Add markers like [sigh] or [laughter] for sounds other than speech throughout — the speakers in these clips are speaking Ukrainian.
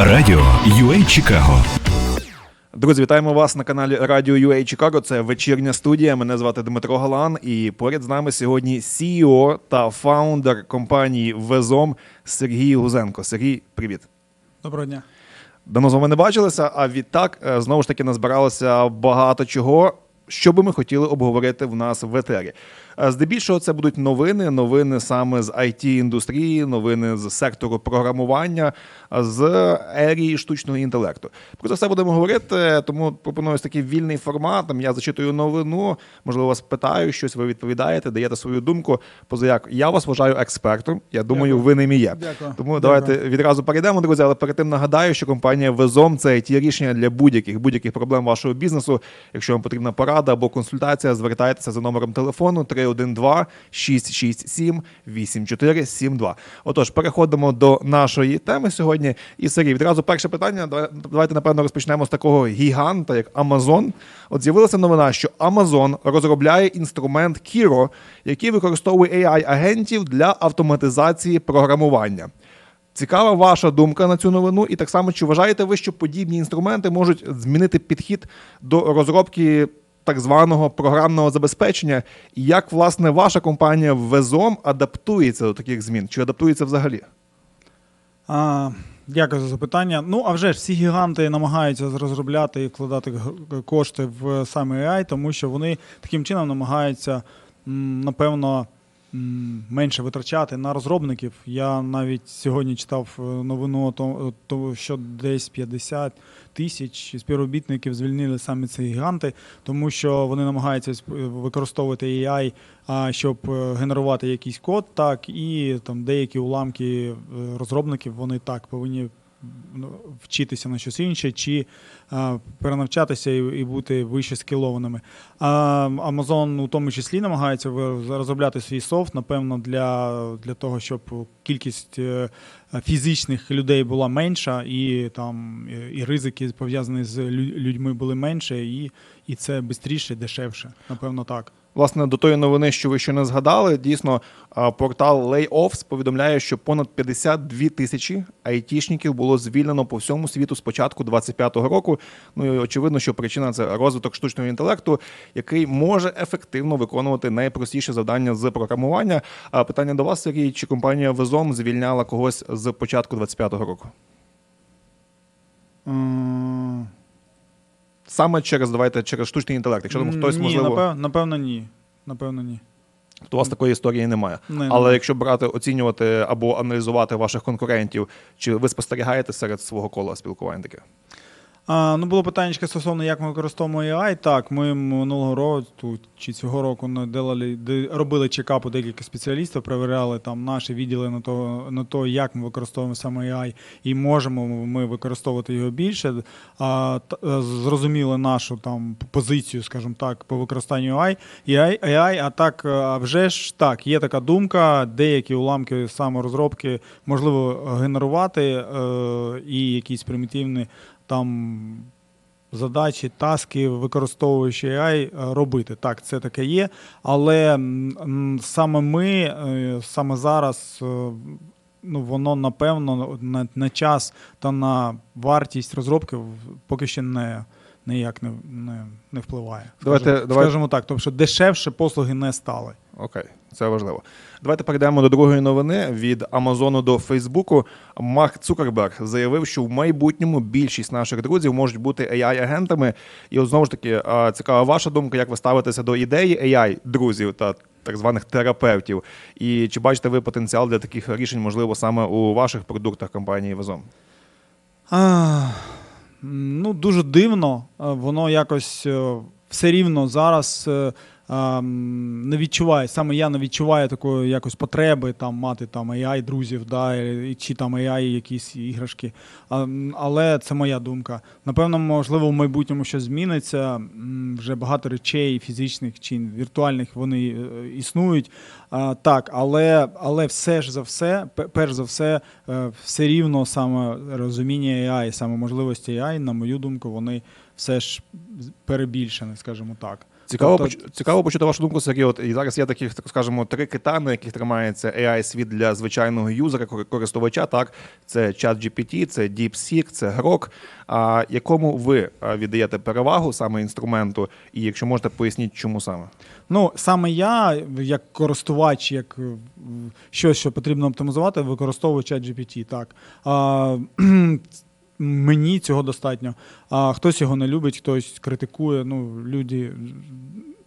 Радіо UA Чикаго. Друзі, вітаємо вас на каналі Радіо UA Чикаго. Це вечірня студія. Мене звати Дмитро Галан. І поряд з нами сьогодні CEO та фаундер компанії Везом Сергій Гузенко. Сергій, привіт. Доброго дня. Давно з вами не бачилися, а відтак е, знову ж таки назбиралося багато чого. Що би ми хотіли обговорити в нас в етері. Е, Здебільшого це будуть новини, новини саме з it індустрії, новини з сектору програмування, е, з ерії штучного інтелекту. Про це все будемо говорити, тому пропоную такий вільний формат. Там я зачитую новину, можливо, вас питаю щось, ви відповідаєте, даєте свою думку. Позаяк я вас вважаю експертом. Я думаю, Дякую. ви ним і є. Дякую. Тому Дякую. давайте відразу перейдемо, друзі. Але перед тим нагадаю, що компанія Везом це ті рішення для будь-яких будь-яких проблем вашого бізнесу. Якщо вам потрібна порада або консультація, звертайтеся за номером телефону 312 667 8472. Отож, переходимо до нашої теми сьогодні. І Сергій, відразу перше питання. Давайте напевно розпочнемо з такого гіганта, як Amazon. От з'явилася новина, що Amazon розробляє інструмент Kiro, який використовує AI-агентів для автоматизації програмування. Цікава ваша думка на цю новину, і так само чи вважаєте ви, що подібні інструменти можуть змінити підхід до розробки так званого програмного забезпечення, як власне ваша компанія Везом адаптується до таких змін? Чи адаптується взагалі? А, дякую за запитання. Ну, а вже ж всі гіганти намагаються розробляти і вкладати кошти в саме AI, тому що вони таким чином намагаються, напевно, менше витрачати на розробників. Я навіть сьогодні читав е, новину, що десь 50 тисяч співробітників звільнили саме ці гіганти, тому що вони намагаються сп- використовувати AI, щоб е, генерувати якийсь код, так і там деякі уламки е, розробників вони так повинні вчитися на щось інше, чи а, перенавчатися і, і бути вище скілованими. А Amazon у тому числі намагається розробляти свій софт, напевно, для, для того, щоб кількість е, фізичних людей була менша, і там і ризики пов'язані з людьми були менше, і, і це швидше, дешевше. Напевно, так. Власне, до тої новини, що ви ще не згадали, дійсно портал Layoffs повідомляє, що понад 52 тисячі айтішників було звільнено по всьому світу з початку 25-го року. Ну і очевидно, що причина це розвиток штучного інтелекту, який може ефективно виконувати найпростіші завдання з програмування. А питання до вас, Сергій, чи компанія Везом звільняла когось з початку 25-го року? М, Саме через давайте через штучний інтелект. Якщо там хтось ні, можливо, напевно, напевно, ні. Напевно, ні. то у вас такої історії немає. Не, Але не. якщо брати, оцінювати або аналізувати ваших конкурентів, чи ви спостерігаєте серед свого кола спілкування таке? А, ну, було питання стосовно, як ми використовуємо AI. Так, ми минулого року чи цього року наделали, робили чекап у декілька спеціалістів, перевіряли там наші відділи на то, на то, як ми використовуємо саме AI, і можемо ми використовувати його більше. А, е, зрозуміли нашу там позицію, скажімо так, по використанню AI, AI, AI, а так, е, а вже ж так, є така думка, деякі уламки саморозробки можливо генерувати е, і якісь примітивні там задачі, таски, використовуючи AI, е, робити. Так, це таке є. Але саме ми, е, саме зараз, е, ну, воно напевно на, на час та на вартість розробки поки ще не. Ніяк не, не, не впливає. Давайте- скажімо, давайте- скажімо так, тому що дешевше послуги не стали. Окей, це важливо. Давайте перейдемо до другої новини від Амазону до Фейсбуку. Марк Цукерберг заявив, що в майбутньому більшість наших друзів можуть бути AI-агентами. І от знову ж таки, цікава ваша думка, як ви ставитеся до ідеї AI-друзів та так званих терапевтів. І чи бачите ви потенціал для таких рішень, можливо, саме у ваших продуктах компанії Везом? А, ну, дуже дивно. Е, Воно якось е, все рівно зараз е, не відчуває. Саме я не відчуваю такої якось потреби там мати там AI друзів, да, чи там AI якісь іграшки. А, але це моя думка. Напевно, можливо, в майбутньому щось зміниться. Вже багато речей фізичних чи віртуальних вони е, існують. А, так, але, але все ж за все, перш за все, е, все рівно саме розуміння AI, саме можливості AI, на мою думку, вони все ж перебільшені, скажімо так. Цікаво, Тобто- цікаво почути вашу думку, Сергій. От і зараз є таких, так скажемо, три кита, на яких тримається AI світ для звичайного юзера, кор- користувача. Так, це ChatGPT, це DeepSeek, це Grok. А якому ви віддаєте перевагу саме інструменту? І якщо можете, поясніть, чому саме? Ну, саме я, як користувач, як е, щось, що потрібно оптимізувати, використовую ChatGPT, так. А, [clears throat] мені цього достатньо. А хтось його не любить, хтось критикує. Ну, люди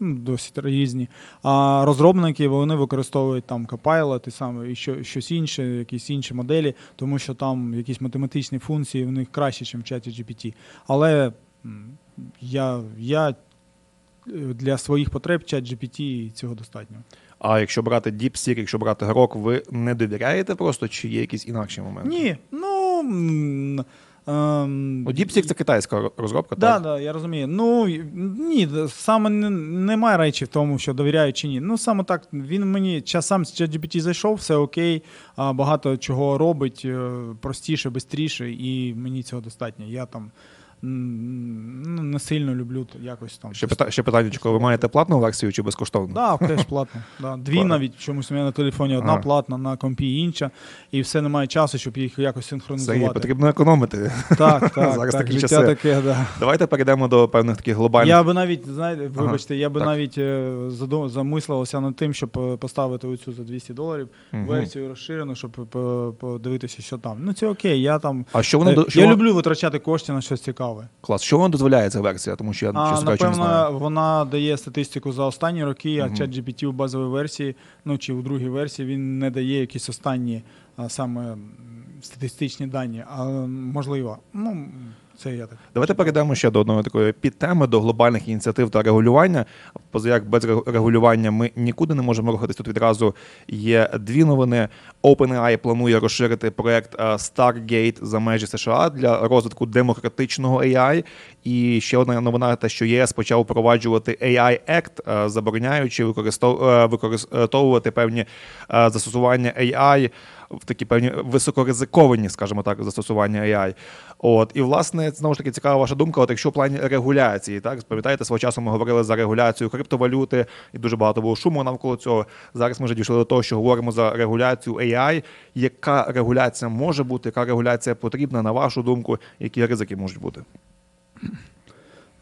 ну, досить різні. А розробники вони використовують там Copilot і саме і що, щось інше, якісь інші моделі, тому що там якісь математичні функції в них краще, ніж в чаті GPT. Але я, я е, для своїх потреб чат GPT цього достатньо. А якщо брати DeepSeek, якщо брати Grok, ви не довіряєте просто, чи є якісь інакші моменти? Ні, ну. Ем, Діпсік це китайська розробка, Да, так? да, я розумію. Ну ні, саме немає речі в тому, що довіряю чи ні. Ну саме так, він мені час сам з ChatGPT зайшов, все окей, багато чого робить е, простіше, швидше, і мені цього достатньо. Я там не сильно люблю якось там. Ще, пита- ще питання, ви маєте платну версію чи безкоштовну? Да, теж платно. Да. Дві Платно. навіть чомусь у мене на телефоні одна Ага. платна, на компі інша, і все немає часу, щоб їх якось синхронізувати. Сергій, потрібно економити. Так, [laughs] так, Зараз так, такі життя часи. таке, да. Давайте перейдемо до певних таких глобальних. Я би навіть, знаєте, Ага, вибачте, я би так. навіть е, задум- замислився над тим, щоб е, поставити оцю за 200 доларів Мгм. версію розширену, щоб подивитися, що там. Ну це окей, я там. А що воно Е, до що я люблю витрачати кошти на щось цікаве. Клас? Що воно дозволяє ця версія? Тому що я А, чесно кажучи, не знаю. напевно, вона дає статистику за останні роки, а Мгм. ChatGPT у базовій версії, ну чи у другій версії, він не дає якісь останні а, саме статистичні дані. А можливо, ну це я так. Давайте перейдемо ще до одної такої підтеми до глобальних ініціатив та регулювання. Позаяк без регулювання ми нікуди не можемо рухатись. Тут відразу є дві новини. OpenAI планує розширити проект е, Stargate за межі США для розвитку демократичного AI. І ще одна новина, те, що ЄС почав впроваджувати AI Act, е, забороняючи е, використовувати певні застосування AI в такі певні високоризиковані, скажімо так, застосування AI. От і власне знову ж таки цікава ваша думка. От якщо в плані регуляції, так пам'ятаєте, свого часу ми говорили за регуляцію криптовалюти, і дуже багато було шуму навколо цього. Зараз ми вже дійшли до того, що говоримо за регуляцію AI. Яка регуляція може бути? Яка регуляція потрібна на вашу думку? Які ризики можуть бути?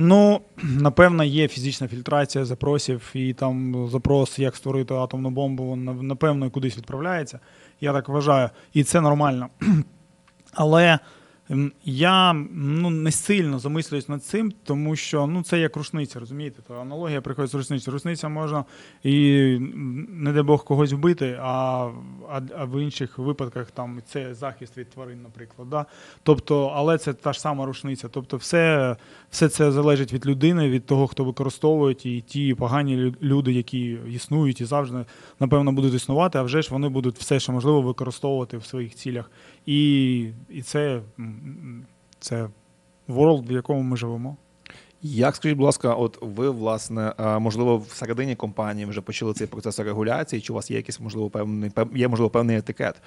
Ну, напевно, є фізична фільтрація запросів, і там запрос, як створити атомну бомбу, напевно, кудись відправляється. Я так вважаю. І це нормально. [clears throat] Але я ну, не сильно замислююсь над цим, тому що ну, це як рушниця, розумієте? То аналогія приходить з рушницею. Рушниця можна і, не дай Бог, когось вбити, а, а, а в інших випадках там це захист від тварин, наприклад. Да? Тобто, але це та ж сама рушниця. Тобто, все, все це залежить від людини, від того, хто використовує, і ті погані люди, які існують і завжди, напевно, будуть існувати, а вже ж вони будуть все, що можливо, використовувати в своїх цілях. І, і це, це world, в якому ми живемо. Як скажіть, будь ласка, от ви власне е, можливо всередині компанії вже почали цей процес регуляції? Чи у вас є якийсь можливо певний є можливо певний етикет?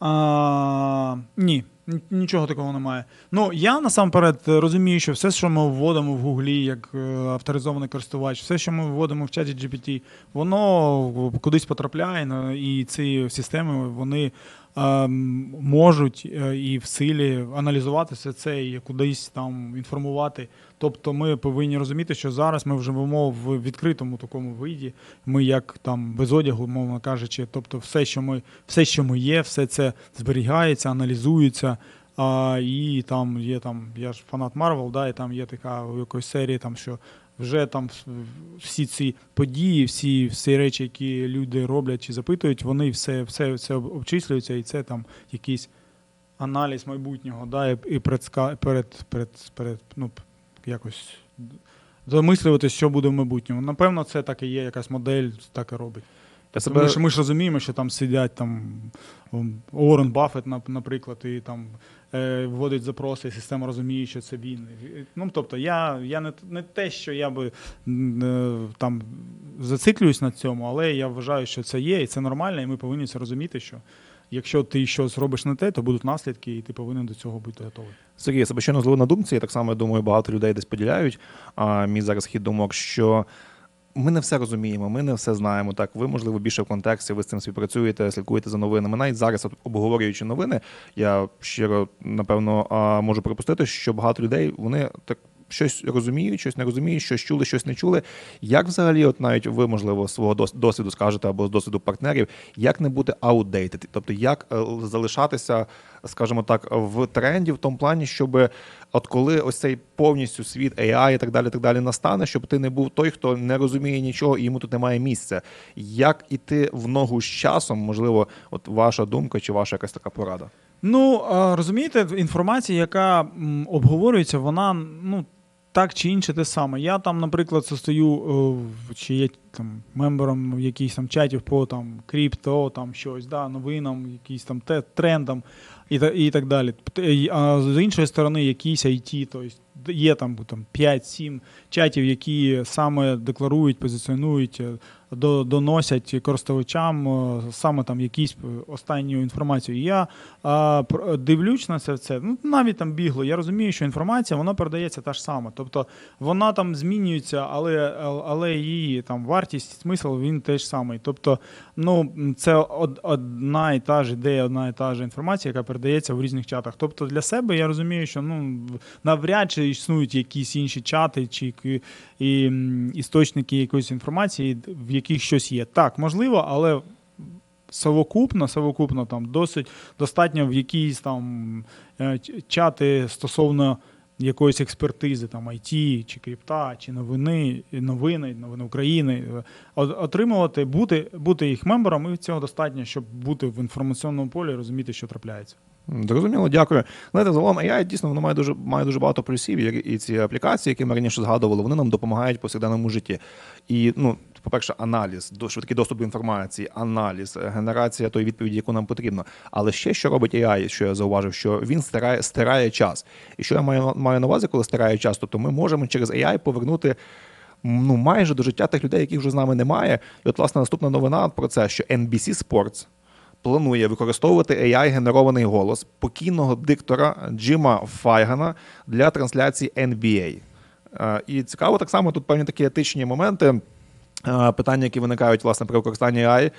А, ні, нічого такого немає. Ну, я насамперед розумію, що все, що ми вводимо в Гуглі як е, авторизований користувач, все, що ми вводимо в чаті GPT, воно кудись потрапляє, і ці системи вони можуть е, і в силі аналізувати все це і кудись там інформувати. Тобто ми повинні розуміти, що зараз ми живемо в відкритому такому виді. Ми як там без одягу, мовно кажучи, тобто все, що ми, все, що ми є, все це зберігається, аналізується. А, і там є там, я ж фанат Марвел, да, і там є така у якоїсь серії, там що вже там всі ці події, всі, всі речі, які люди роблять чи запитують, вони все, все, все обчислюються, і це там якийсь аналіз майбутнього, да, і, і перед, перед, перед, ну, якось замислювати, що буде в майбутньому. Напевно, це так і є, якась модель так і робить. Тобто Ми, ж, ми ж розуміємо, що там сидять там Уоррен Баффет, наприклад, і там е, вводить запроси, і система розуміє, що це він. Ну, тобто, я, я не, не те, що я би е, там зациклююсь на цьому, але я вважаю, що це є, і це нормально, і ми повинні це розуміти, що якщо ти щось робиш не те, то будуть наслідки, і ти повинен до цього бути готовий. Сергій, я себе ще зловив на думці, я так само я думаю, багато людей десь поділяють. А мій зараз хід думок, що ми не все розуміємо, ми не все знаємо. Так, ви, можливо, більше в контексті, ви з цим співпрацюєте, слідкуєте за новинами. Навіть зараз, обговорюючи новини, я щиро напевно можу припустити, що багато людей вони так. Щось розуміють, щось не розуміють, щось чули, щось не чули. Як взагалі, от навіть ви, можливо, свого дос- досвіду скажете або з досвіду партнерів, як не бути outdated? Тобто, як е, залишатися, скажімо так, в тренді в тому плані, щоб от коли ось цей повністю світ AI і так далі, так далі настане, щоб ти не був той, хто не розуміє нічого і йому тут немає місця. Як іти в ногу з часом? Можливо, от ваша думка чи ваша якась така порада? Ну розумієте, інформація, яка обговорюється, вона ну. Так чи інше те саме. Я там, наприклад, состою е, чи є там мембером якихось там чатів по там крипто, там щось, да, новинам, якісь там те, трендам і, і так далі. А з іншої сторони, якісь IT, тобто є там, там 5-7 чатів, які саме декларують, позиціонують, е, доносять користувачам е, саме там якісь е, останню інформацію. Я дивлюсь на це все. Ну, навіть там бігло. Я розумію, що інформація вона передається та ж сама. Тобто вона там змінюється, але, але її там вартість, смисл він теж самий. Тобто, ну це одна і та ж ідея, одна і та ж інформація, яка передається в різних чатах. Тобто для себе я розумію, що ну навряд чи існують якісь інші чати чи які- і, істочники якоїсь інформації, в яких щось є. Так, можливо, але совокупно, совокупно там досить достатньо в якісь там е, чати стосовно якоїсь експертизи, там IT, чи крипта, чи новини, новини, новини України, отримувати, бути, бути їх мембером, і цього достатньо, щоб бути в інформаційному полі, розуміти, що трапляється. Зрозуміло, дякую. Знаєте, загалом AI дійсно воно має дуже має дуже багато плюсів. І ці аплікації, які ми раніше згадували, вони нам допомагають в повсякденному житті. І ну, по-перше, аналіз, швидкий доступ до інформації, аналіз, е, генерація тої відповіді, яку нам потрібно. Але ще що робить AI, що я зауважив, що він стирає, стирає час. І що я маю, маю на увазі, коли стирає час? Тобто ми можемо через AI повернути. Ну, майже до життя тих людей, яких вже з нами немає. І от, власне, наступна новина про це, що NBC Sports планує використовувати AI-генерований голос покійного диктора Джима Файгана для трансляції NBA. Е, І цікаво, так само тут певні такі етичні моменти. е, Питання, які виникають власне при використанні AI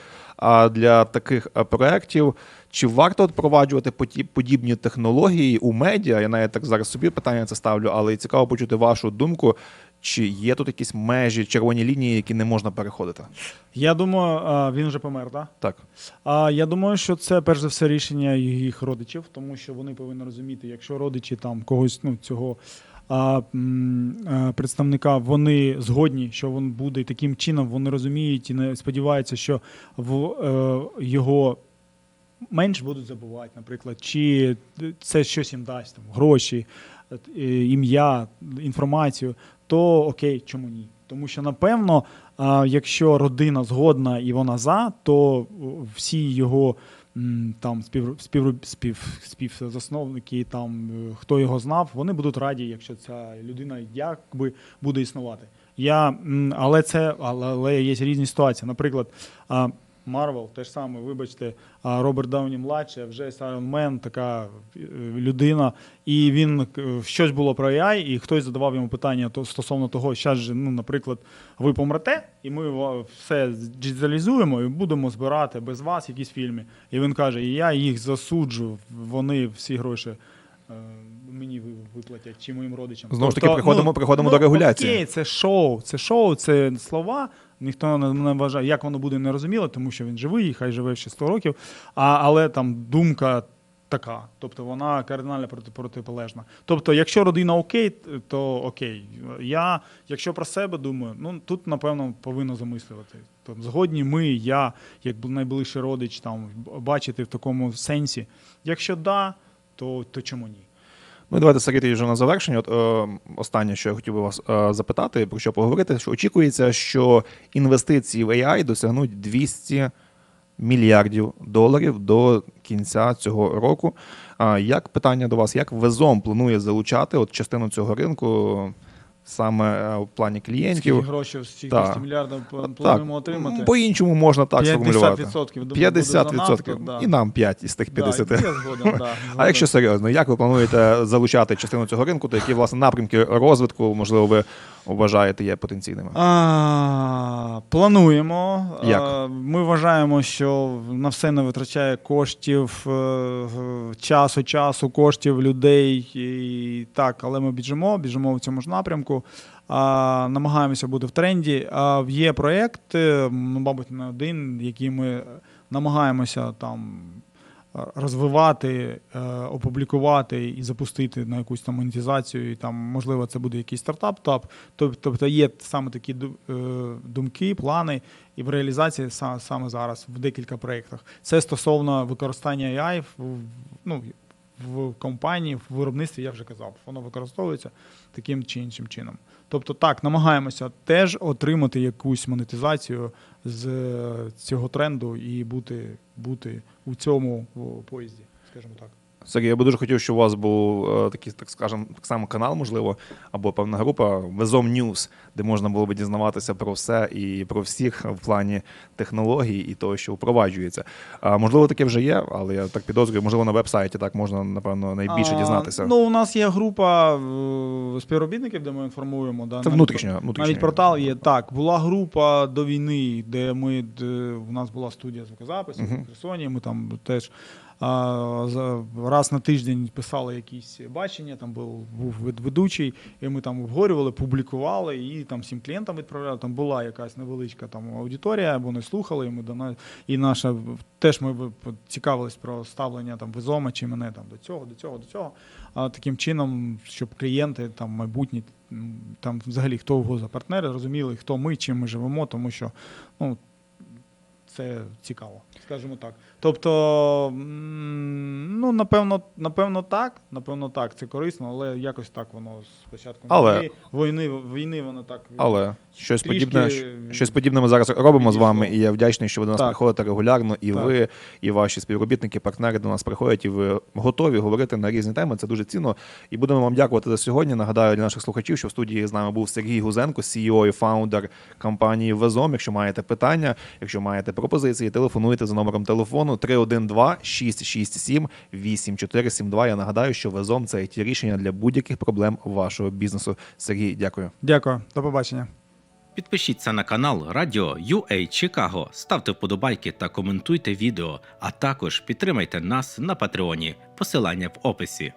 для таких е, проєктів. Чи варто впроваджувати подібні технології у медіа? Я навіть так зараз собі питання це ставлю, але і цікаво почути вашу думку. Чи є тут якісь межі, червоні лінії, які не можна переходити? Я думаю, а, він вже помер, так? Так. А я думаю, що це перш за все рішення їх родичів, тому що вони повинні розуміти, якщо родичі там когось ну цього а, а, представника вони згодні, що він буде таким чином, вони розуміють і не сподіваються, що в е, його. Менш будуть забувати, наприклад, чи це щось їм дасть там гроші, е, ім'я, інформацію, то окей, чому ні? Тому що напевно, якщо родина згодна і вона за, то всі його там спів, спів, спів, співзасновники, там е, хто його знав, вони будуть раді, якщо ця людина якби буде існувати. Я, але це але, але є різні ситуації. Наприклад, Марвел, те ж саме, вибачте, а Роберт Дауні младший, вже Iron Man, така е, людина, і він е, щось було про AI, і хтось задавав йому питання стосовно того, що же, ну, наприклад, ви помрете, і ми все діджиталізуємо і будемо збирати без вас якісь фільми. І він каже: і я їх засуджу, вони всі гроші. е, Мені виплатять чи моїм родичам. Знову ж таки, приходимо- приходимо до регуляції. ну, Окей, це шоу, це шоу, це слова. Ніхто не, вважає, як воно буде не розуміло, тому що він живий, і хай живе ще 100 років. А, але там думка така. Тобто вона кардинально проти, протиполежна. Тобто, якщо родина окей, то окей. Я, якщо про себе думаю, ну тут напевно повинно замислювати. Тобто, згодні ми, я, як найближчий родич, там бачити в такому сенсі. Якщо да, то, то чому ні? Ну, і давайте Сергій, вже на завершення. От, е, останнє, що я хотів би вас е, запитати, про що поговорити, що очікується, що інвестиції в AI досягнуть 200 мільярдів доларів до кінця цього року. А як питання до вас, як Везом планує залучати от частину цього ринку? Саме е, в плані Скільки клієнтів. грошей з цих Так. 200 мільярдів плануємо отримати? По-іншому можна так сформулювати. 50% думаю, 50%. буде за нафту, да. І нам 5 із тих 50. Да, я згоден, да, [laughs] А якщо серйозно, як ви плануєте залучати частину цього ринку, то які власне напрямки розвитку, можливо, ви вважаєте є потенційними? А, плануємо. Як? А, Ми вважаємо, що на все не витрачає коштів, е, часу, часу, коштів людей. І так, але ми біжимо, біжимо в цьому ж напрямку. А, намагаємося бути в тренді. А є проєкт, е, ну, мабуть, не один, який ми намагаємося там. Розвивати, е, опублікувати і запустити на якусь там монетизацію, і там можливо це буде якийсь стартап. тап Тобто є саме такі е, думки, плани, і в реалізації са- саме зараз в декілька проєктах. Це стосовно використання AI в, ну, в компанії, в виробництві, я вже казав, воно використовується таким чи іншим чином. Тобто, так, намагаємося теж отримати якусь монетизацію з е, цього тренду і бути, бути у цьому поїзді, скажімо так. Сергій, я би дуже хотів, щоб у вас був е, такий, так скажемо, так само канал, можливо, або певна група Везом News, де можна було б дізнаватися про все і про всіх в плані технологій і того, що впроваджується. А можливо, таке вже є, але я так підозрюю, можливо, на веб-сайті так можна, напевно, найбільше А, дізнатися. Ну, у нас є група е, співробітників, де ми інформуємо. Да, Це навіть внутрішня. Навіть портал є. Так, була група до війни, де ми де, у нас була студія звукозапису Мгм. в Херсоні. Ми там теж а, раз на тиждень писали якісь бачення. Там був, був вед- ведучий, і ми там обговорювали, публікували і там всім клієнтам відправляли. Там була якась невеличка там аудиторія, вони слухали, і ми до нас- і наша теж ми ви- цікавились про ставлення там визома чи мене там до цього, до цього, до цього. А таким чином, щоб клієнти там майбутні, там взагалі хто його за партнери, розуміли, хто ми, чим ми живемо, тому що ну, це цікаво, скажімо так. Тобто, ну, напевно, напевно, так, напевно, так, це корисно, але якось так воно спочатку Але- війни, війни, воно так. Але щось Трішки подібне, щось подібне ми зараз робимо з вами, і я вдячний, що ви до нас Так. приходите регулярно, і Так. ви, і ваші співробітники, партнери до нас приходять, і ви готові говорити на різні теми. Це дуже цінно. І будемо вам дякувати за сьогодні. Нагадаю для наших слухачів, що в студії з нами був Сергій Гузенко, CEO і фаундер компанії Везом. Якщо маєте питання, якщо маєте пропозиції, телефонуйте за номером телефону 312 667 8472. Я нагадаю, що Везом це it рішення для будь-яких проблем вашого бізнесу. Сергій, дякую. Дякую, до побачення. Підпишіться на канал Радіо UA Чикаго, ставте вподобайки та коментуйте відео, а також підтримайте нас на Патреоні. Посилання в описі.